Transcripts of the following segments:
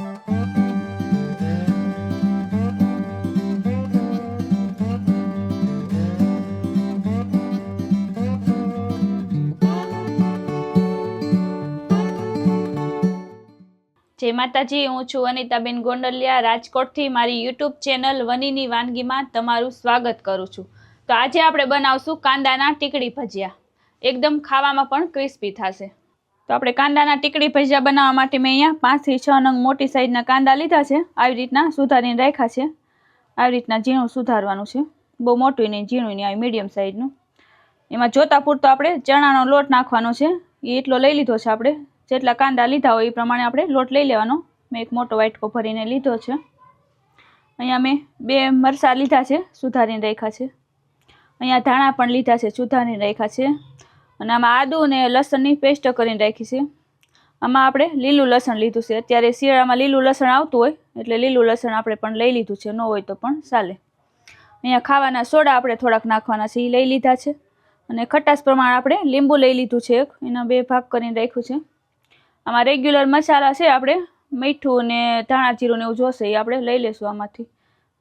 જય માતાજી, હું છું અનિતાબેન ગોંડલિયા. રાજકોટથી મારી યુટ્યુબ ચેનલ વનીની વાનગીમાં તમારું સ્વાગત કરું છું. તો આજે આપણે બનાવશું કાંદાના ટીકડી ભજીયા. એકદમ ખાવામાં પણ ક્રિસ્પી થશે. તો આપણે કાંદાના ટીકડી ભજીયા બનાવવા માટે મેં અહીંયા પાંચથી છ નંગ મોટી સાઈઝના કાંદા લીધા છે. આવી રીતના સુધારીને રાખ્યા છે. આવી રીતના ઝીણું સુધારવાનું છે. બહુ મોટું નહીં, ઝીણું નહીં, આવી મીડિયમ સાઈઝનું એમાં જોતા પૂરતો આપણે ચણાનો લોટ નાખવાનો છે. એ એટલો લઈ લીધો છે આપણે. જેટલા કાંદા લીધા હોય એ પ્રમાણે આપણે લોટ લઈ લેવાનો. મેં એક મોટો વાઇટકો ભરીને લીધો છે. અહીંયા મેં બે મરચાં લીધા છે, સુધારીને રાખ્યા છે. અહીંયા ધાણા પણ લીધા છે, સુધારીને રાખ્યા છે. અને આમાં આદું અને લસણની પેસ્ટ કરીને રાખી છે. આમાં આપણે લીલું લસણ લીધું છે. અત્યારે શિયાળામાં લીલું લસણ આવતું હોય, એટલે લીલું લસણ આપણે પણ લઈ લીધું છે. ન હોય તો પણ ચાલે. અહીંયા ખાવાના સોડા આપણે થોડાક નાખવાના છે એ લઈ લીધા છે. અને ખટાશ પ્રમાણે આપણે લીંબુ લઈ લીધું છે એક. એના બે ભાગ કરીને રાખ્યું છે. આમાં રેગ્યુલર મસાલા છે આપણે, મીઠું ને ધાણા જીરું ને એવું જોશે એ આપણે લઈ લેશું આમાંથી.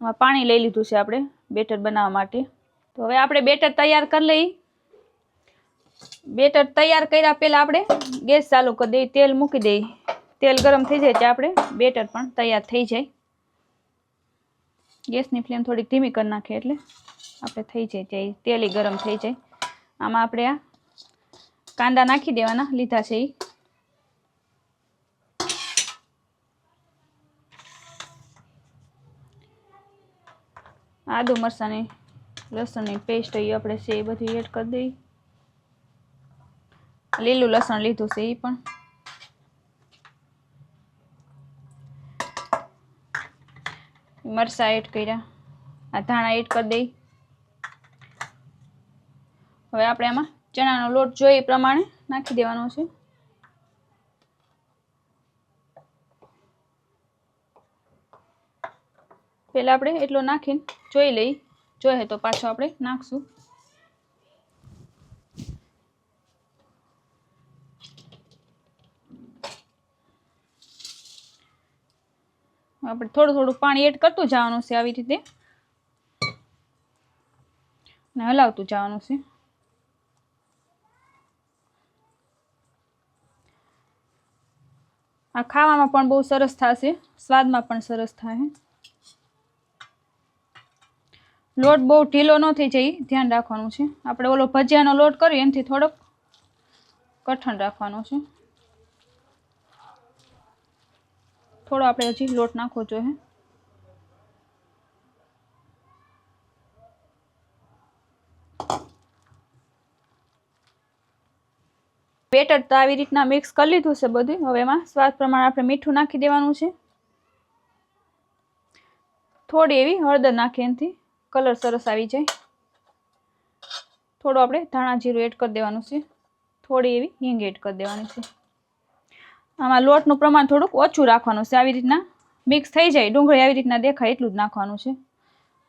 આમાં પાણી લઈ લીધું છે આપણે બેટર બનાવવા માટે. તો હવે આપણે બેટર તૈયાર કરી લઈ બેટર તૈયાર કર્યા પહેલાં આપણે ગેસ ચાલુ કરી દઈએ, તેલ મૂકી દઈએ. તેલ ગરમ થઈ જાય ત્યાં આપણે બેટર પણ તૈયાર થઈ જાય. ગેસની ફ્લેમ થોડીક ધીમી કરી નાખીએ એટલે આપણે થઈ જાય ત્યાં તેલ ગરમ થઈ જાય. આમાં આપણે આ કાંદા નાખી દેવાના, લીધા છે એ. આદુ મરસાની લસણની પેસ્ટ એ આપણે છે એ બધી એડ કરી દઈએ. લીલું લસણ લીધું છે એ પણ. મરચાં એડ કર્યા. આ ધાણા એડ કરી દઈ. હવે આપણે આમાં ચણાનો લોટ જોઈએ એ પ્રમાણે નાખી દેવાનો છે. પહેલાં આપણે એટલો નાખીને જોઈ લઈ. જોઈએ તો પાછો આપણે નાખશું. આપણે થોડું થોડું પાણી એડ કરતું જવાનું છે આવી રીતે. હલાવતું જવાનું છે. આ ખાવામાં પણ બહુ સરસ થશે. સ્વાદમાં પણ સરસ થાય. લોટ બહુ ઢીલો ન થઈ જાય, ધ્યાન રાખવાનું છે. આપણે ઓલો ભજીયાનો લોટ કરીએ એનાથી થોડોક કઠણ રાખવાનો છે. થોડો આપણે હજી લોટ નાખવો જોઈએ. બેટર તો આવી રીતના મિક્સ કરી લીધું છે બધું. હવે એમાં સ્વાદ પ્રમાણે આપણે મીઠું નાખી દેવાનું છે. થોડી એવી હળદર નાખી એનાથી કલર સરસ આવી જાય. થોડું આપણે ધાણા જીરું એડ કરી દેવાનું છે. થોડી એવી હિંગ એડ કરી દેવાની છે. આમાં લોટનું પ્રમાણ થોડુંક ઓછું રાખવાનું છે આવી રીતના. મિક્સ થઈ જાય, ડુંગળી આવી રીતના દેખાય એટલું જ નાખવાનું છે.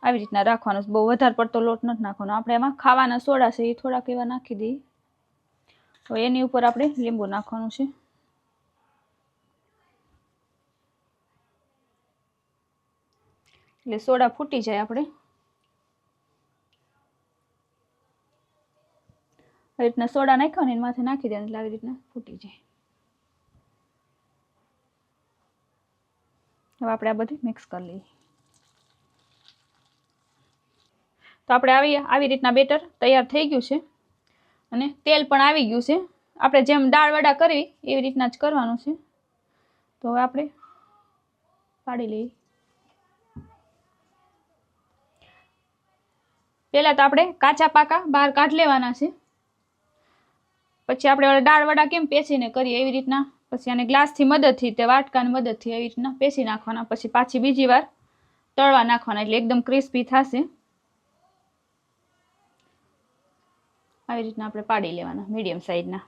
આવી રીતના રાખવાનું છે. બહુ વધારે પડતો લોટ નથી નાખવાનો. આપણે એમાં ખાવાના સોડા છે એ થોડાક એવા નાખી દઈએ. તો એની ઉપર આપણે લીંબુ નાખવાનું છે. એટલે સોડા ફૂટી જાય આપણે. આવી રીતના સોડા નાખ્યો ને એની માથે નાખી દે એટલે આવી રીતના ફૂટી જાય. હવે આપણે આ બધું મિક્સ કરી લઈએ. તો આપણે આવી આવી રીતના બેટર તૈયાર થઈ ગયું છે. અને તેલ પણ આવી ગયું છે. આપણે જેમ દાળ વડા કરવી, એવી રીતના જ કરવાનું છે. તો હવે આપણે પાડી લઈએ. પહેલાં તો આપણે કાચા પાકા બહાર કાઢ લેવાના છે. પછી આપણે દાળ વડા કેમ પેસીને કરીએ એવી રીતના પછી આને ગ્લાસથી મદદથી તે વાટકાની મદદથી એવી રીતના પેસી નાખવાના. પછી પાછી બીજી વાર તળવા નાખવાના એટલે એકદમ ક્રિસ્પી થશે. આવી રીતના આપણે પાડી લેવાના મીડિયમ સાઈઝના.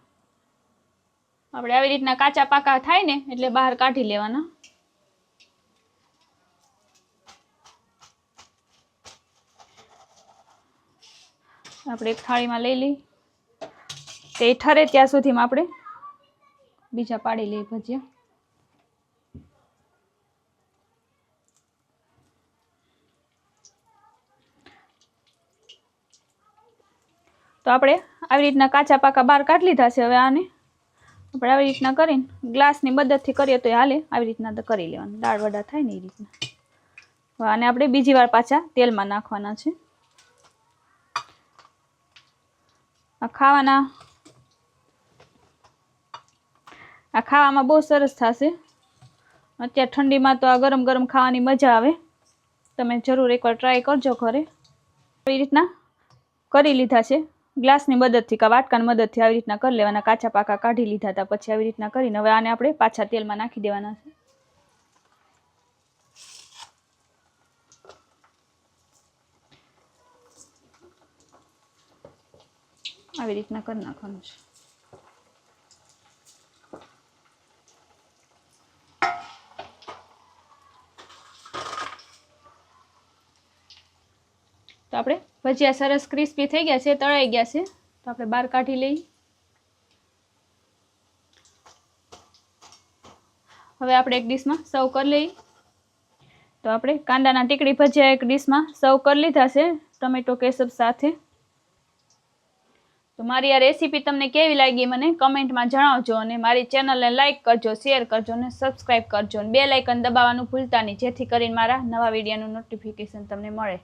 આપણે આવી રીતના કાચા પાકા થાય ને એટલે બહાર કાઢી લેવાના. આપણે એક થાળીમાં લઈ લઈ. તે ઠરે ત્યાં સુધીમાં આપણે બીજા પાડી લઈએ ભજીયા. તો આપણે આવી રીતના કાચા પાકા બહાર કાઢી લીધા છે હવે આને. આપણે આવી રીતના કરીને ગ્લાસની મદદથી કરીએ તો એ હાલે. આવી રીતના તો કરી લેવાનું. દાળ વડા થાય ને એ રીતના. આને આપણે બીજી વાર પાછા તેલમાં નાખવાના છે. ખાવાના આ ખાવામાં બહુ સરસ થશે. અત્યારે ઠંડીમાં તો આ ગરમ ગરમ ખાવાની મજા આવે. તમે જરૂર એકવાર ટ્રાય કરજો ઘરે. આવી રીતના કરી લીધા છે. ગ્લાસની મદદથી કાં વાટકાની મદદથી આવી રીતના કરી લેવાના, કાચા પાકા કાઢી લીધા હતા, પછી આવી રીતના કરીને હવે આને આપણે પાછા તેલમાં નાખી દેવાના છે. આવી રીતના કરી નાખવાનું છે. તો આપણે ભજીયા સરસ ક્રિસ્પી થઈ ગયા છે, તળાઈ ગયા છે. તો આપણે બહાર કાઢી લઈએ. હવે આપણે એક ડીશમાં સર્વ કરી લઈએ. તો આપણે કાંદાના ટીકડી ભજીયા એક ડીશમાં સર્વ કરી લીધા છે, ટમેટો કેસબ સાથે. તો મારી આ રેસીપી તમને કેવી લાગી મને કમેન્ટમાં જણાવજો અને મારી ચેનલને લાઇક કરજો શેર કરજો અને સબસ્ક્રાઈબ કરજો. અને બે લાઇકન દબાવવાનું ભૂલતા નહીં, જેથી કરીને મારા નવા વિડીયોનું નોટિફિકેશન તમને મળે.